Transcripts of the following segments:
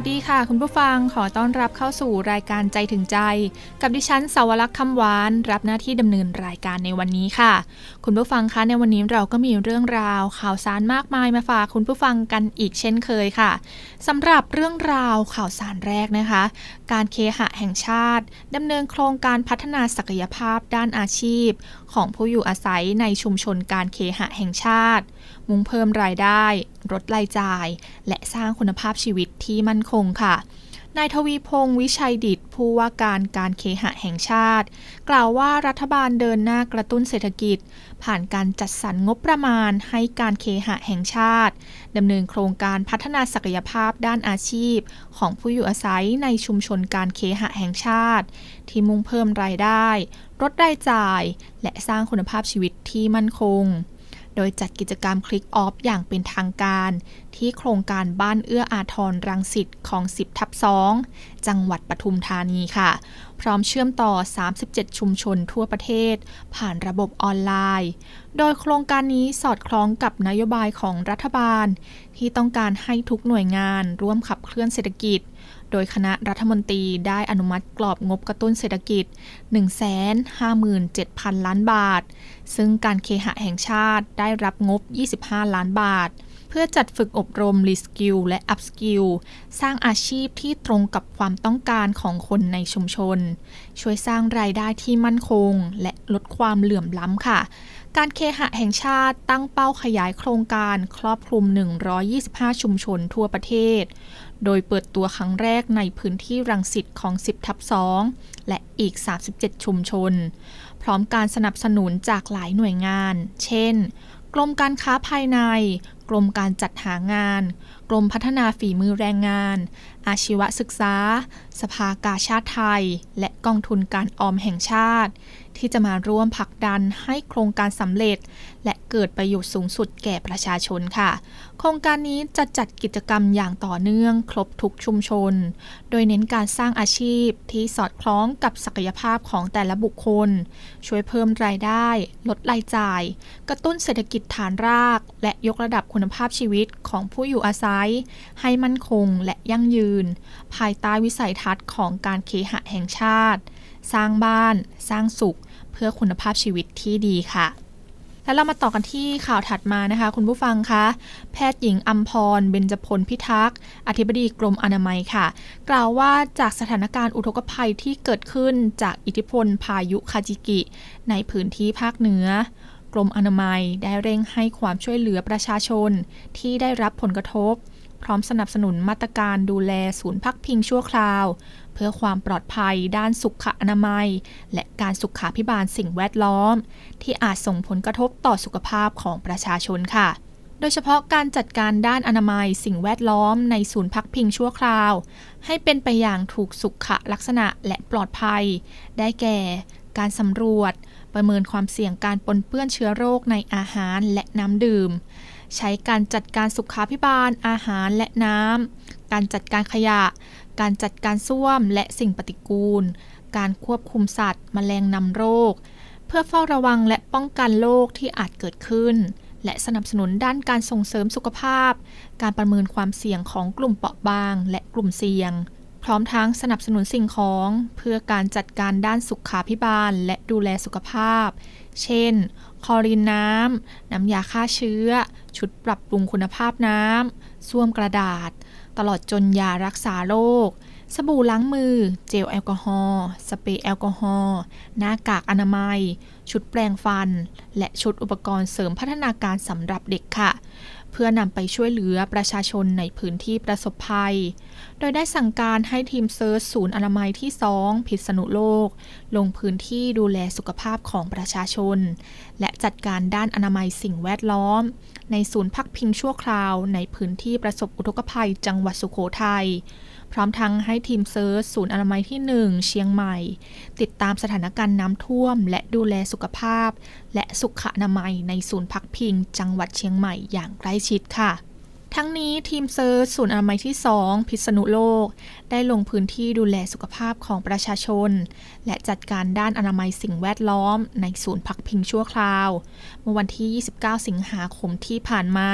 วัสดีค่ะ คุณผู้ฟังขอต้อนรับเข้าสู่รายการใจถึงใจ กับดิฉันสาวรักษ์คำหวาน รับหน้าที่ดำเนินรายการในวันนี้ค่ะ คุณผู้ฟังคะในวันนี้เราก็มีเรื่องราว ข่าวสารมากมายมาฝากคุณผู้ฟังกันอีกเช่นเคยค่ะสำหรับเรื่องราวข่าวสารแรกนะคะ การเคหะแห่งชาติดำเนินโครงการพัฒนาศักยภาพด้านอาชีพ ของผู้อยู่อาศัยในชุมชนการเคหะแห่งชาติ มุ่งเพิ่มรายได้ลดรายจ่าย และสร้างคุณภาพชีวิตที่มั่นคงค่ะ นายทวีพงศ์วิชัยดิตผู้ว่าการการเคหะแห่งชาติ กล่าวว่ารัฐบาลเดินหน้ากระตุ้นเศรษฐกิจ ผ่านการจัดสรรงบประมาณให้การเคหะแห่งชาติดำเนินโครงการพัฒนาศักยภาพด้านอาชีพ ของผู้อยู่อาศัยในชุมชนการเคหะแห่งชาติ ที่มุ่งเพิ่มรายได้ลดรายจ่าย และสร้างคุณภาพชีวิตที่มั่นคง โดยจัดกิจกรรมคลิกออฟอย่างเป็นทางการ ที่โครงการบ้านเอื้ออาทรรังสิตของ 10 ทับ 2 จังหวัดปทุมธานีค่ะ พร้อมเชื่อมต่อ 37 ชุมชนทั่วประเทศ ผ่านระบบออนไลน์ โดยโครงการนี้สอดคล้องกับนโยบายของรัฐบาล ที่ต้องการให้ทุกหน่วยงานร่วมขับเคลื่อนเศรษฐกิจ โดยคณะรัฐมนตรีได้อนุมัติกรอบงบกระตุ้นเศรษฐกิจ 157,000 ล้านบาท ซึ่งการเคหะแห่งชาติได้รับงบ 25 ล้านบาท เพื่อจัดฝึกอบรมรีสกิลและอัพสกิลสร้างอาชีพที่ตรงกับความต้องการของคนในชุมชน ช่วยสร้างรายได้ที่มั่นคง และลดความเหลื่อมล้ำค่ะ การเคหะแห่งชาติตั้งเป้าขยายโครงการครอบคลุม 125 ชุมชนทั่วประเทศ โดยเปิดตัวครั้งแรกในพื้นที่รังสิตของ 10 ทับ 2 และอีก 37 ชุมชน พร้อมการสนับสนุนจากหลายหน่วยงาน เช่น กรมการค้าภายใน กรมการจัดหางาน กรมพัฒนาฝีมือแรงงาน อาชีวศึกษา สภากาชาติไทย และกองทุนการออมแห่งชาติ ที่จะมาร่วมผลักดันให้โครงการสำเร็จ และเกิดประโยชน์สูงสุดแก่ประชาชนค่ะ โครงการนี้จะจัดกิจกรรมอย่างต่อเนื่อง ครบทุกชุมชน โดยเน้นการสร้างอาชีพที่สอดคล้องกับศักยภาพของแต่ละบุคคล ช่วยเพิ่มรายได้ ลดรายจ่าย กระตุ้นเศรษฐกิจฐานราก และยกระดับคุณภาพชีวิตของผู้อยู่อาศัย ให้มั่นคงและยั่งยืน ภายใต้วิสัยทัศน์ของการเคหะแห่งชาติ สร้างบ้าน สร้างสุข เพื่อคุณภาพชีวิตที่ดีค่ะแล้วเรามาต่อกันที่ข่าวถัดมานะคะ คุณผู้ฟังคะแพทย์หญิงอัมพร เบญจพลพิทักษ์อธิบดีกรมอนามัยค่ะ กล่าวว่าจากสถานการณ์อุทกภัยที่เกิดขึ้นจากอิทธิพลพายุคาจิกิ ในพื้นที่ภาคเหนือกรมอนามัยได้เร่งให้ความช่วยเหลือประชาชนที่ได้รับผลกระทบ พร้อมสนับสนุนมาตรการดูแลศูนย์พักพิงชั่วคราว เพื่อความปลอดภัยด้านสุขอนามัย และการสุขาพิบาลสิ่งแวดล้อม ที่อาจส่งผลกระทบต่อสุขภาพของประชาชนค่ะ โดยเฉพาะการจัดการด้านอนามัยสิ่งแวดล้อมในศูนย์พักพิงชั่วคราว ให้เป็นไปอย่างถูกสุขลักษณะและปลอดภัย ได้แก่ การสำรวจ ประเมินความเสี่ยงการปนเปื้อนเชื้อโรคในอาหารและน้ำดื่ม ใช้การจัดการสุขาพิบาล อาหารและน้ำ การจัดการขยะ การจัดการส้วมและสิ่งปฏิกูล การควบคุมสัตว์แมลงนำโรค เพื่อเฝ้าระวังและป้องกันโรคที่อาจเกิดขึ้น และสนับสนุนด้านการส่งเสริมสุขภาพ การประเมินความเสี่ยงของกลุ่มเปราะบาง และกลุ่มเสี่ยง พร้อมทั้งสนับสนุนสิ่งของ เพื่อการจัดการด้านสุขาพิบาล และดูแลสุขภาพ เช่น คอรินน้ำ น้ำยาฆ่าเชื้อ ชุดปรับปรุงคุณภาพน้ำส้วมกระดาษ ตลอดจนยารักษาโรค สบู่ล้างมือ เจลแอลกอฮอล์ สเปรย์แอลกอฮอล์ หน้ากากอนามัย ชุดแปรงฟัน และชุดอุปกรณ์เสริมพัฒนาการสำหรับเด็กค่ะ เพื่อนำไปช่วยเหลือประชาชนในพื้นที่ประสบภัย โดยได้สั่งการให้ทีมเซิร์ชศูนย์อนามัยที่ 2 พิษณุโลก ลงพื้นที่ดูแลสุขภาพของประชาชน และจัดการด้านอนามัยสิ่งแวดล้อม ในศูนย์พักพิงชั่วคราวในพื้นที่ประสบอุทกภัยจังหวัดสุโขทัยพร้อมทั้งให้ทีมเซิร์ชศูนย์อนามัยที่ 1 เชียงใหม่ ติดตามสถานการณ์น้ำท่วม และดูแลสุขภาพ และสุขอนามัยในศูนย์พักพิง จังหวัดเชียงใหม่อย่างใกล้ชิดค่ะ ทั้งนี้ทีมเซิร์ชศูนย์อนามัยที่ 2 พิษณุโลก ได้ลงพื้นที่ดูแลสุขภาพของประชาชน และจัดการด้านอนามัยสิ่งแวดล้อม ในศูนย์พักพิงชั่วคราว เมื่อวันที่ 29 สิงหาคมที่ผ่านมา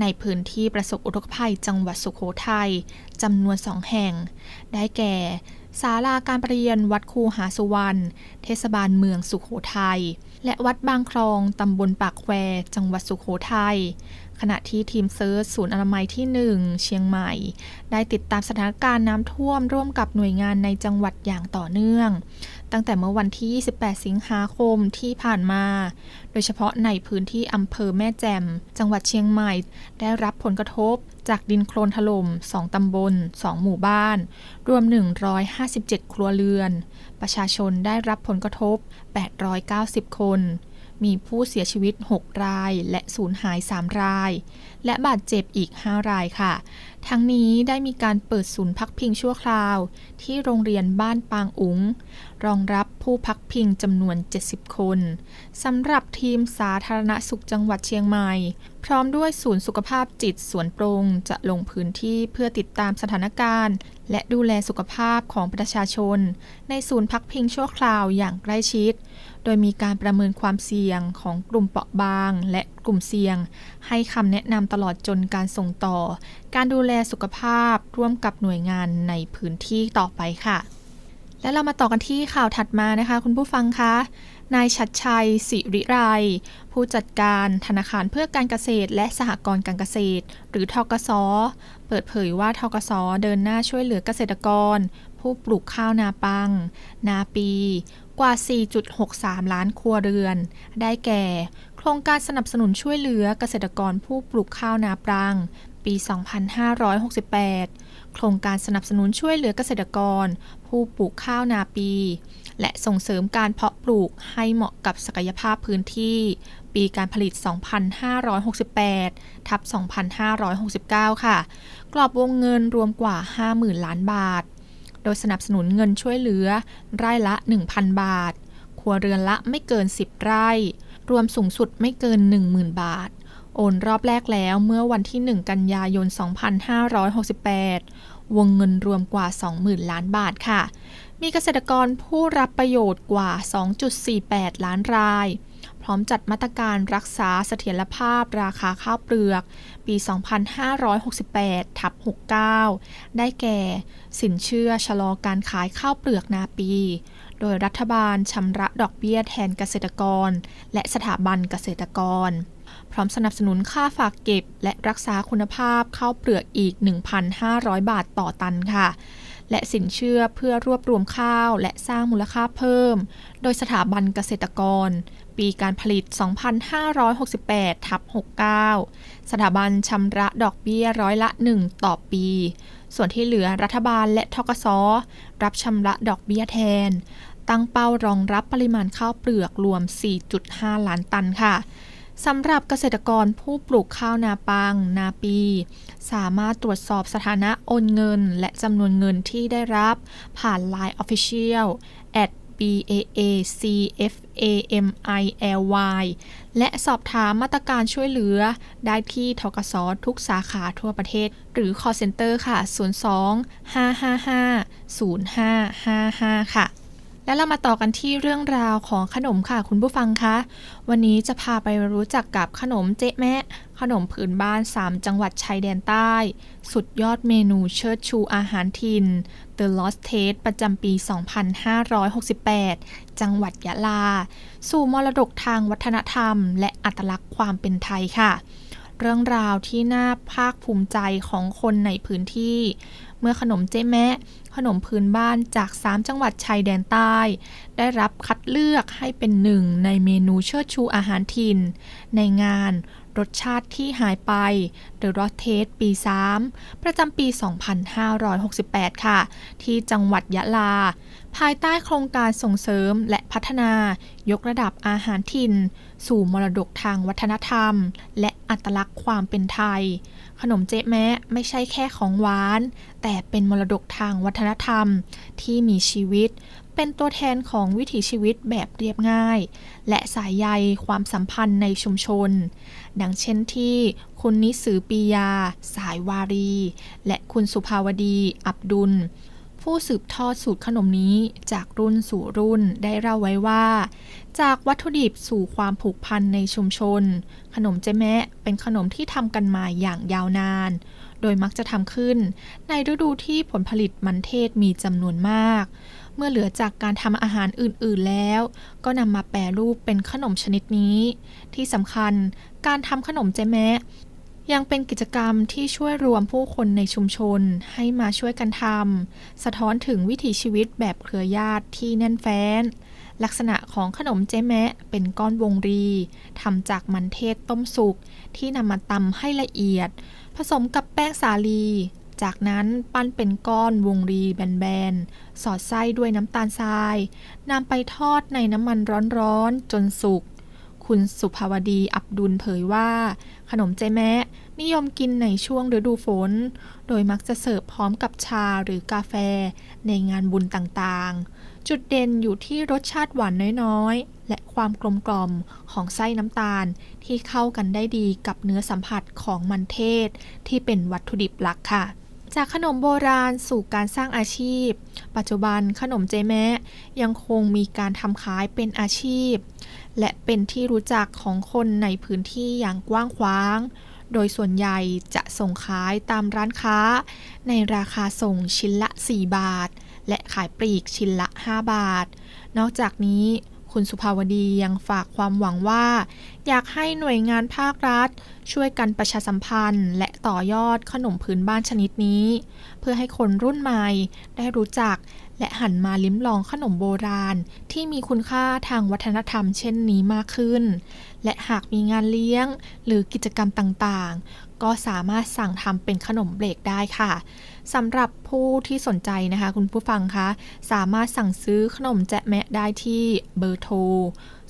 ในพื้นที่ประสบอุทกภัยจังหวัดสุโขทัยจำนวนสองแห่ง ได้แก่ศาลาการประเรียนวัดคูหาสุวรรณ เทศบาลเมืองสุโขทัย และวัดบางคลอง ตำบลปากแคว จังหวัดสุโขทัย ขณะที่ทีมเซิร์ชศูนย์อนามัยที่ 1 เชียงใหม่ ได้ติดตามสถานการณ์น้ำท่วมร่วมกับหน่วยงานในจังหวัดอย่างต่อเนื่อง ตั้งแต่เมื่อวันที่ 28 สิงหาคมที่ผ่านมา โดยเฉพาะในพื้นที่อำเภอแม่แจ่มจังหวัดเชียงใหม่ ได้รับผลกระทบจากดินโคลนถล่ม 2 ตำบล 2 หมู่บ้าน รวม 157 ครัวเรือน ประชาชนได้รับผลกระทบ 890 คน มีผู้เสียชีวิต 6 ราย และสูญหาย 3 ราย และบาดเจ็บอีก 5 รายค่ะ ทั้งนี้ได้มีการเปิดศูนย์พักพิงชั่วคราว ที่โรงเรียนบ้านปางอุ๋ง รองรับผู้พักพิงจำนวน 70 คนสำหรับทีมสาธารณสุขจังหวัดเชียงใหม่ พร้อมด้วยศูนย์สุขภาพจิตสวนปรงจะลงพื้นที่เพื่อติดตามสถานการณ์ และดูแลสุขภาพของประชาชน ในศูนย์พักพิงชั่วคราวอย่างใกล้ชิด โดยมีการประเมินความเสี่ยงของกลุ่มเปราะบางและกลุ่มเสี่ยง ให้คำแนะนำตลอดจนการส่งต่อ การดูแลสุขภาพร่วมกับหน่วยงานในพื้นที่ต่อไปค่ะ และเรามาต่อกันที่ข่าวถัดมานะคะ คุณผู้ฟังคะนายชัดชัย สิริไรผู้จัดการธนาคารเพื่อการเกษตร และสหกรณ์การเกษตร หรือทกส เปิดเผยว่าทกส เดินหน้าช่วยเหลือเกษตรกร ผู้ปลูกข้าวนาปัง นาปี กว่า 4.63 ล้านครัวเรือน ได้แก่ ครงการสนับสนุนช่วยเหลือเกษตรกรผู้ปลูกข้าวนาปรัง ปี 2568 โครงการสนับสนุนช่วยเหลือเกษตรกร ผู้ปลูกข้าวนาปี และส่งเสริมการเพาะปลูกให้เหมาะกับศักยภาพพื้นที่ ปีการผลิต 2568 ทับ 2569 ค่ะ กรอบวงเงินรวมกว่า 50,000 ล้านบาท โดยสนับสนุนเงินช่วยเหลือไร่ละ 1,000 บาท ครัวเรือนละไม่เกิน 10 ไร่ รวมสูงสุดไม่เกิน 10,000 บาท โอนรอบแรกแล้วเมื่อวันที่ 1 กันยายน 2568 วงเงินรวมกว่า 20,000 ล้านบาทค่ะ มีเกษตรกรผู้รับประโยชน์กว่า 2.48 ล้านราย พร้อมจัดมาตรการรักษาเสถียรภาพราคาข้าวเปลือก ปี 2568 ทับ 69 ได้แก่ สินเชื่อชะลอการขายข้าวเปลือกนาปี โดยรัฐบาลชำระดอกเบี้ยแทนเกษตรกร และสถาบันเกษตรกร พร้อมสนับสนุนค่าฝากเก็บ และรักษาคุณภาพข้าวเปลือกอีก 1,500 บาทต่อตันค่ะ และสินเชื่อเพื่อรวบรวมข้าวและสร้างมูลค่าเพิ่ม โดยสถาบันเกษตรกร ปีการผลิต 2568ทับ69 สถาบันชำระดอกเบี้ยร้อยละ 1 ต่อปี ส่วนที่เหลือรัฐบาลและทกสรับชำระดอกเบี้ยแทน ตั้งเป้ารองรับปริมาณข้าวเปลือกรวม 4.5 ล้านตันค่ะ สำหรับเกษตรกรผู้ปลูกข้าวนาปัง นาปี สามารถตรวจสอบสถานะโอนเงิน และจำนวนเงินที่ได้รับ ผ่าน Line Official at BAACFAMILY และสอบถามมาตรการช่วยเหลือ ได้ที่ทกสทุกสาขาทั่วประเทศ หรือ call center ค่ะ 02 555 0555 ค่ะ และเรามาต่อกันที่เรื่องราวของขนมค่ะคุณผู้ฟังคะ วันนี้จะพาไปรู้จักกับขนมเจ๊แมะ ขนมพื้นบ้าน 3 จังหวัดชายแดนใต้ สุดยอดเมนูเชิดชูอาหารถิ่น The Lost Taste ประจำปี 2568 จังหวัดยะลา สู่มรดกทางวัฒนธรรม และอัตลักษณ์ความเป็นไทยค่ะ เรื่องราวที่น่าภาคภูมิใจของคนในพื้นที่ เมื่อขนมเจ๊แมะ ขนมพื้นบ้านจาก 3 จังหวัดชายแดนใต้ ได้รับคัดเลือกให้เป็นหนึ่งในเมนูเชิดชูอาหารถิ่น ในงาน รสชาติที่หายไป The r o t Taste ปี 3 ประจำปี 2568 ค่ะ ที่จังหวัดยะลา ภายใต้โครงการส่งเสริมและพัฒนายกระดับอาหารถิ่น สู่มรดกทางวัฒนธรรม และอัตลักษณ์ความเป็นไทย ขนมเจ๊แมะไม่ใช่แค่ของหวาน แต่เป็นมรดกทางวัฒนธรรมที่มีชีวิต เป็นตัวแทนของวิถีชีวิตแบบเรียบง่าย และสายใยความสัมพันธ์ในชุมชน ดังเช่นที่คุณนิสือปียา สายวารี และคุณสุภาวดี อับดุล ผู้สืบทอดสูตรขนมนี้จากรุ่นสู่รุ่นได้เล่าไว้ว่า จากวัตถุดิบสู่ความผูกพันในชุมชน ขนมเจ๊แมะเป็นขนมที่ทำกันมาอย่างยาวนาน โดยมักจะทำขึ้น ในฤดูที่ผลผลิตมันเทศมีจำนวนมาก เมื่อเหลือจากการทำอาหารอื่นๆแล้ว ก็นำมาแปรรูปเป็นขนมชนิดนี้ ที่สำคัญการทำขนมเจแมะยังเป็นกิจกรรมที่ช่วยรวมผู้คนในชุมชนให้มาช่วยกันทำสะท้อนถึงวิถีชีวิตแบบเครือญาติที่แน่นแฟ้น ลักษณะของขนมเจ๊แมะเป็นก้อนวงรีทำจากมันเทศต้มสุกที่นำมาตำให้ละเอียด ผสมกับแป้งสาลี จากนั้นปั้นเป็นก้อนวงรีแบนๆ สอดไส้ด้วยน้ำตาลทรายนำไปทอดในน้ำมันร้อนๆ จนสุก คุณสุภาวดีอับดุลเผยว่า ขนมเจแมะนิยมกินในช่วงฤดูฝน โดยมักจะเสิร์ฟพร้อมกับชาหรือกาแฟในงานบุญต่างๆ จุดเด่นอยู่ที่รสชาติหวานน้อยๆ และความกลมกล่อมของไส้น้ำตาลที่เข้ากันได้ดีกับเนื้อสัมผัสของมันเทศที่เป็นวัตถุดิบหลักค่ะ จากขนมโบราณสู่การสร้างอาชีพ ปัจจุบันขนมเจแมะยังคงมีการทำขายเป็นอาชีพ และเป็นที่รู้จักของคนในพื้นที่อย่างกว้างขวาง โดยส่วนใหญ่จะส่งขายตามร้านค้า ในราคาส่งชิ้นละ 4 บาท และขายปลีกชิ้นละ 5 บาท นอกจากนี้ คุณสุภาวดียังฝากความหวังว่า อยากให้หน่วยงานภาครัฐ ช่วยกันประชาสัมพันธ์ และต่อยอดขนมพื้นบ้านชนิดนี้ เพื่อให้คนรุ่นใหม่ได้รู้จัก และหันมาลิ้มลองขนมโบราณ ที่มีคุณค่าทางวัฒนธรรมเช่นนี้มากขึ้น และหากมีงานเลี้ยงหรือกิจกรรมต่างๆ ก็สามารถสั่งทำเป็นขนมเบรกได้ค่ะสำหรับผู้ที่สนใจนะคะ คุณผู้ฟังคะ สามารถสั่งซื้อขนมแจะแมะได้ที่เบอร์โทร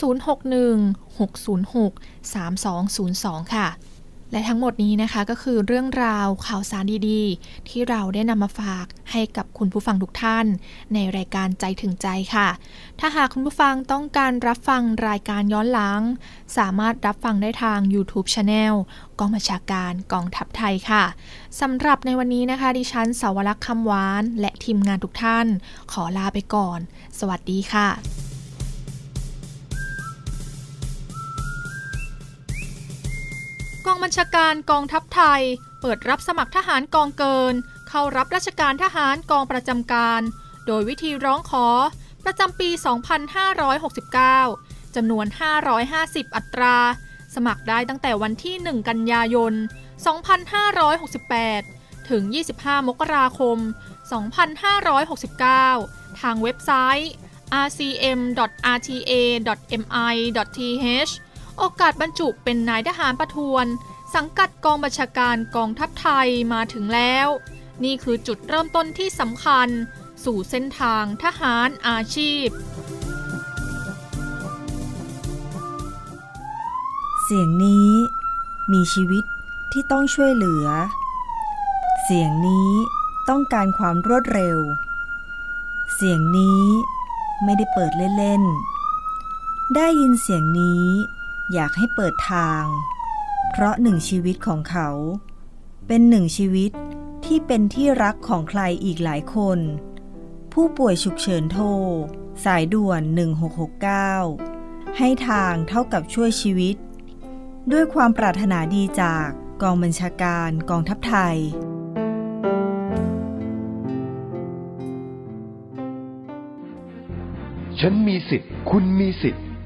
061-606-3202 ค่ะ และทั้งหมดนี้นะคะก็คือเรื่องราวข่าวสารดีๆ ที่เราได้นำมาฝากให้กับคุณผู้ฟังทุกท่าน ในรายการใจถึงใจค่ะ ถ้าหากคุณผู้ฟังต้องการรับฟังรายการย้อนหลัง สามารถรับฟังได้ทาง YouTube Channel กองบัญชาการกองทัพไทยค่ะสำหรับในวันนี้นะคะ ดิฉันสาวรักษ์คำหวาน และทีมงานทุกท่าน ขอลาไปก่อน สวัสดีค่ะ กองบัญชาการกองทัพไทย เปิดรับสมัครทหารกองเกิน เข้ารับราชการทหารกองประจำการ โดยวิธีร้องขอ ประจำปี 2569 จำนวน 550 อัตรา สมัครได้ตั้งแต่วันที่ 1 กันยายน 2568 ถึง 25 มกราคม 2569 ทางเว็บไซต์ rcm.rta.mi.th โอกาสบรรจุเป็นนายทหารประทวน สังกัดกองบัญชาการกองทัพไทยมาถึงแล้ว นี่คือจุดเริ่มต้นที่สำคัญ สู่เส้นทางทหารอาชีพ เสียงนี้มีชีวิตที่ต้องช่วยเหลือ เสียงนี้ต้องการความรวดเร็ว เสียงนี้ไม่ได้เปิดเล่นๆ ได้ยินเสียงนี้ อยากให้เปิดทาง เพราะหนึ่งชีวิตของเขา เป็นหนึ่งชีวิตที่เป็นที่รักของใครอีกหลายคน ผู้ป่วยฉุกเฉินโทร สายด่วน 1669 ให้ทางเท่ากับช่วยชีวิต ด้วยความปรารถนาดีจากกองบัญชาการกองทัพไทยฉันมีสิทธิ์ คุณมีสิทธิ์